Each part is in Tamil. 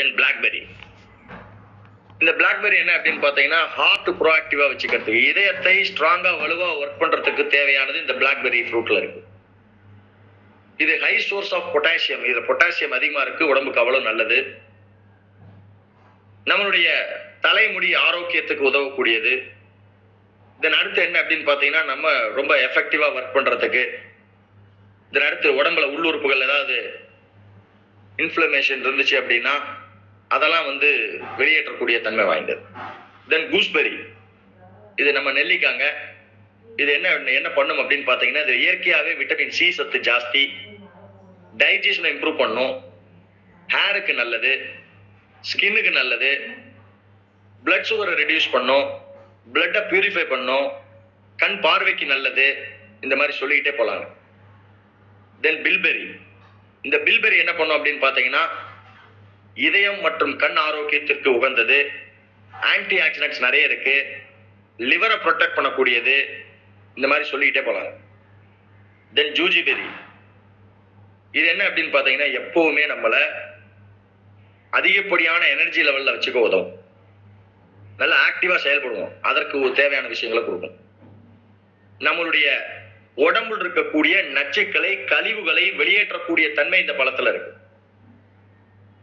தென் பிளாக்பெரி இந்த பிளாக்பெரி என்ன அப்படின்னு பார்த்தீங்கன்னா ஹார்ட் ப்ரோஆக்டிவா வச்சுக்கிறதுக்கு இதயத்தை ஸ்ட்ராங்கா வலுவா ஒர்க் பண்றதுக்கு தேவையானது இந்த பிளாக்பெரி ஃப்ரூட்ல இருக்கு. இது ஹை சோர்ஸ் ஆஃப் பொட்டாசியம் இதுல பொட்டாசியம் அதிகமா இருக்கு உடம்புக்கு அவ்வளவு நல்லது. நம்மளுடைய தலைமுடி ஆரோக்கியத்துக்கு உதவக்கூடியது. இதன் அடுத்து என்ன அப்படின்னு பார்த்தீங்கன்னா நம்ம ரொம்ப எஃபெக்டிவா ஒர்க் பண்றதுக்கு. இதன் அடுத்து உடம்புல உள்ளுறுப்புகள் ஏதாவது இன்ஃப்ளமேஷன் இருந்துச்சு அப்படின்னா அதெல்லாம் வந்து வெளியேற்றக்கூடிய தன்மை வாய்ந்தது. தென் கூஸ்பெரி இது நம்ம நெல்லிக்காங்க. இது என்ன என்ன பண்ணும் அப்படின்னு பார்த்தீங்கன்னா இது இயற்கையாகவே விட்டமின் சி சத்து ஜாஸ்தி. டைஜஷனை இம்ப்ரூவ் பண்ணும். ஹேருக்கு நல்லது. ஸ்கின்னுக்கு நல்லது. பிளட் சுகரை ரெடியூஸ் பண்ணும். பிளட்டை பியூரிஃபை பண்ணும். கண் பார்வைக்கு நல்லது. இந்த மாதிரி சொல்லிக்கிட்டே போகலாங்க தென் பில்பெரி இந்த பில்பெரி என்ன பண்ணும் அப்படின்னு பார்த்தீங்கன்னா இதயம் மற்றும் கண் ஆரோக்கியத்திற்கு உகந்தது. ஆன்டி ஆக்சிடென்ட்ஸ் நிறைய இருக்கு. லிவரை ப்ரொடெக்ட் பண்ணக்கூடியது. இந்த மாதிரி சொல்லிக்கிட்டே போகலாம். தென் ஜூஜி பெரி இது என்ன அப்படின்னு பார்த்தீங்கன்னா எப்பவுமே நம்மளை அதிகப்படியான எனர்ஜி லெவலில் வச்சுக்க உதவும். நல்ல ஆக்டிவாக செயல்படுவோம். அதற்கு தேவையான விஷயங்களை கொடுக்கும். நம்மளுடைய உடம்புல இருக்கக்கூடிய நச்சுக்களை கழிவுகளை வெளியேற்றக்கூடிய தன்மை இந்த பழத்தில் இருக்கு.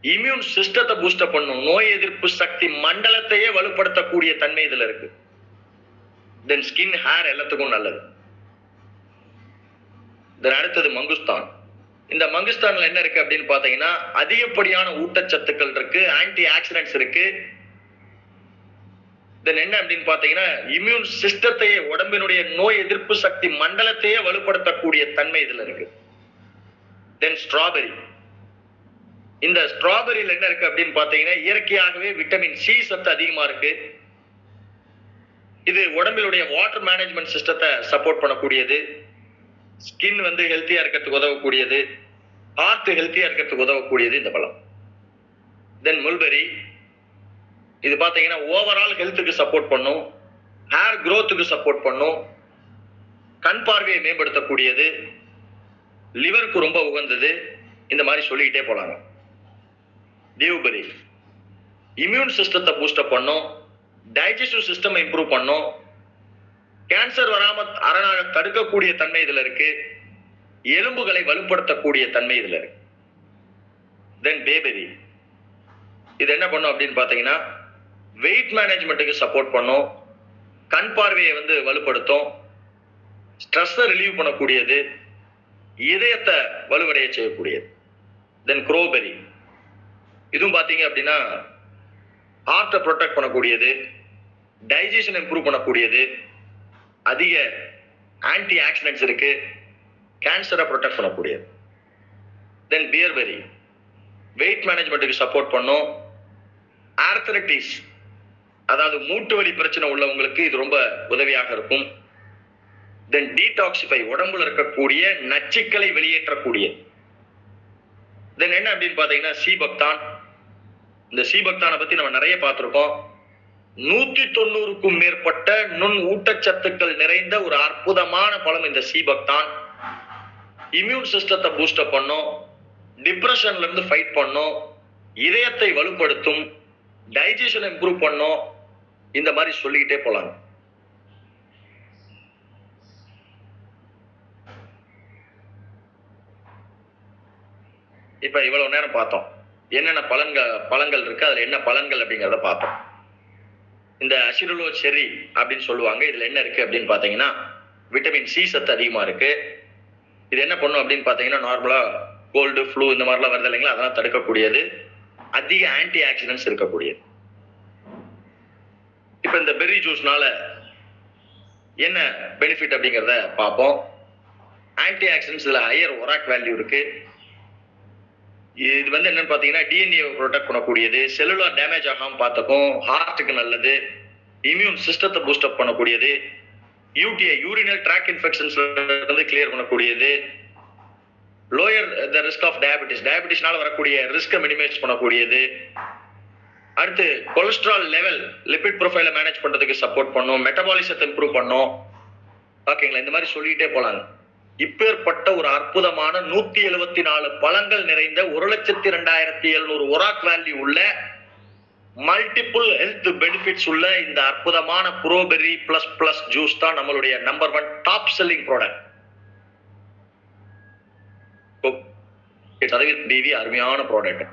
இம்யூன் சிஸ்டத்தை பூஸ்டப் பண்ணும். நோய் எதிர்ப்பு சக்தி மண்டலத்தையே வலுப்படுத்தக்கூடிய தன்மை இதுல இருக்கு. தென் ஸ்கின் ஹேர் எல்லாத்துக்கும் நல்லது. தென் அடுத்தது மங்குஸ்தான். இந்த மங்குஸ்தான்ல என்ன இருக்கு அப்படின்னு பாத்தீங்கன்னா அதிகப்படியான ஊட்டச்சத்துக்கள் இருக்கு ஆன்டி ஆக்சிடென்ட்ஸ் இருக்கு. தென் என்ன அப்படின்னு பாத்தீங்கன்னா இம்யூன் சிஸ்டத்தையே உடம்பினுடைய நோய் எதிர்ப்பு சக்தி மண்டலத்தையே வலுப்படுத்தக்கூடிய தன்மை இதுல இருக்கு. தென் ஸ்ட்ராபெரி இந்த ஸ்ட்ராபெரியில் என்ன இருக்கு அப்படின்னு பாத்தீங்கன்னா இயற்கையாகவே விட்டமின் சி சத்து அதிகமா இருக்கு. இது உடம்பிலுடைய வாட்டர் மேனேஜ்மெண்ட் சிஸ்டத்தை சப்போர்ட் பண்ணக்கூடியது. ஸ்கின் வந்து ஹெல்த்தியா இருக்கிறதுக்கு உதவக்கூடியது. ஹார்ட் ஹெல்த்தியா இருக்கிறதுக்கு உதவக்கூடியது இந்த பழம். தென் முல்பெரி இது பாத்தீங்கன்னா ஓவரால் ஹெல்த்துக்கு சப்போர்ட் பண்ணும். ஹேர் க்ரோத்துக்கு சப்போர்ட் பண்ணும். கண் பார்வையை மேம்படுத்தக்கூடியது. லிவருக்கு ரொம்ப உகந்தது. இந்த மாதிரி சொல்லிக்கிட்டே போலாங்க. டியூபெரி இம்யூன் சிஸ்டத்தை பூஸ்டப் பண்ணும். டைஜஸ்டிவ் சிஸ்டம் இம்ப்ரூவ் பண்ணும். கேன்சர் வராம அரணாக தடுக்கக்கூடிய தன்மை இதுல இருக்கு. எலும்புகளை வலுப்படுத்தக்கூடிய தன்மை இதுல இருக்கு. தென் பேபெரி இது என்ன பண்ணும் அப்படின்னு பாத்தீங்கன்னா வெயிட் மேனேஜ்மெண்ட்டுக்கு சப்போர்ட் பண்ணும். கண் பார்வையை வந்து வலுப்படுத்தும். ஸ்ட்ரெஸ்ஸை ரிலீவ் பண்ணக்கூடியது. இதயத்தை வலுவடைய செய்யக்கூடியது. தென் குரோபெரி இதுவும் பார்த்தீங்க அப்படின்னா ஹார்ட்டை ப்ரொடெக்ட் பண்ணக்கூடியது டைஜஷன் இம்ப்ரூவ் பண்ணக்கூடியது அதிக ஆன்டி ஆக்சிடென்ட்ஸ் இருக்கு கேன்சரை ப்ரொடெக்ட் பண்ணக்கூடியது. தென் பியர்பெரி வெயிட் மேனேஜ்மெண்ட்டுக்கு சப்போர்ட் பண்ணும். ஆர்த்தரட்டிஸ் அதாவது மூட்டு வலி பிரச்சனை உள்ளவங்களுக்கு இது ரொம்ப உதவியாக இருக்கும். தென் டீடாக்சிஃபை உடம்புல இருக்கக்கூடிய நச்சுக்களை வெளியேற்றக்கூடிய. தென் என்ன அப்படின்னு பார்த்தீங்கன்னா சீபக்தான் இந்த ஸ்ரீபக்தானை பத்தி நம்ம நிறைய பார்த்திருக்கோம் நூத்தி தொண்ணூறுக்கும் மேற்பட்ட நுண் ஊட்டச்சத்துக்கள் நிறைந்த ஒரு அற்புதமான பழம் இந்த சீபக்தான் இம்யூன் சிஸ்டத்தை பூஸ்டப் பண்ணும். டிப்ரெஷன்ல இருந்து ஃபைட் பண்ணும். இதயத்தை வலுப்படுத்தும். டைஜஷன் இம்ப்ரூவ் பண்ணும். இந்த மாதிரி சொல்லிக்கிட்டே போலாங்க. இப்ப இவ்வளவு நேரம் பார்த்தோம். என்னென்ன பலன்கள் பழங்கள் இருக்கு அதுல என்ன பலன்கள் அப்படிங்கிறத பார்த்தோம். இந்த அசிருலோ செரி அப்படின்னு சொல்லுவாங்க இதுல என்ன இருக்கு அப்படின்னு பாத்தீங்கன்னா விட்டமின் சி சத்து அதிகமா இருக்கு. இது என்ன பண்ணும் அப்படின்னு பாத்தீங்கன்னா நார்மலா கோல்டு ஃப்ளூ இந்த மாதிரிலாம் வருது இல்லைங்களா அதெல்லாம் தடுக்கக்கூடியது. அதிக ஆன்டி ஆக்சிடென்ட்ஸ் இருக்கக்கூடியது. இப்ப இந்த பெர்ரி ஜூஸ்னால என்ன பெனிஃபிட் அப்படிங்கிறத பார்ப்போம். Antioxidants higher ORAC value இருக்கு. இது வந்து என்னன்னு பாத்தீங்கன்னா டிஎன்ஏ ப்ரொடெக்ட் பண்ணக்கூடியது செல்லுலார் டேமேஜ் ஆகாம பார்த்துக்கும் ஹார்ட்டுக்கு நல்லது இம்யூன் சிஸ்டத்தை பூஸ்டப் பண்ணக்கூடியது யூடிஐ யூரினல் ட்ராக் இன்ஃபெக்ஷன்ஸ்ல இருந்து கிளியர் பண்ணக்கூடியது lower the risk of diabetes டயபிட்டிஸ்னால வரக்கூடிய ரிஸ்க்கை மினிமைஸ் பண்ணக்கூடியது. அடுத்து கொலஸ்ட்ரால் லெவல் லிபிட் ப்ரொஃபைலை மேனேஜ் பண்றதுக்கு சப்போர்ட் பண்ணும் மெட்டபாலிசத்தை இம்ப்ரூவ் பண்ணும். ஓகேங்களா இந்த மாதிரி சொல்லிட்டே போலாங்க. இப்பேற்பட்ட ஒரு அற்புதமான நூத்தி எழுபத்தி நாலு பழங்கள் நிறைந்த ஒரு லட்சத்தி ரெண்டாயிரத்தி எழுநூறு ஒராக் வேல்யூ உள்ள மல்டிபிள் ஹெல்த் பெனிஃபிட்ஸ் உள்ள இந்த அற்புதமான புரோபெரி பிளஸ் பிளஸ் ஜூஸ் தான் நம்மளுடைய number one top selling product சதவீத டிவி அருமையான product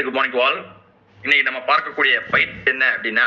very good morning all இன்னைக்கு நம்ம பார்க்கக்கூடிய பயிற்சி என்ன அப்படின்னா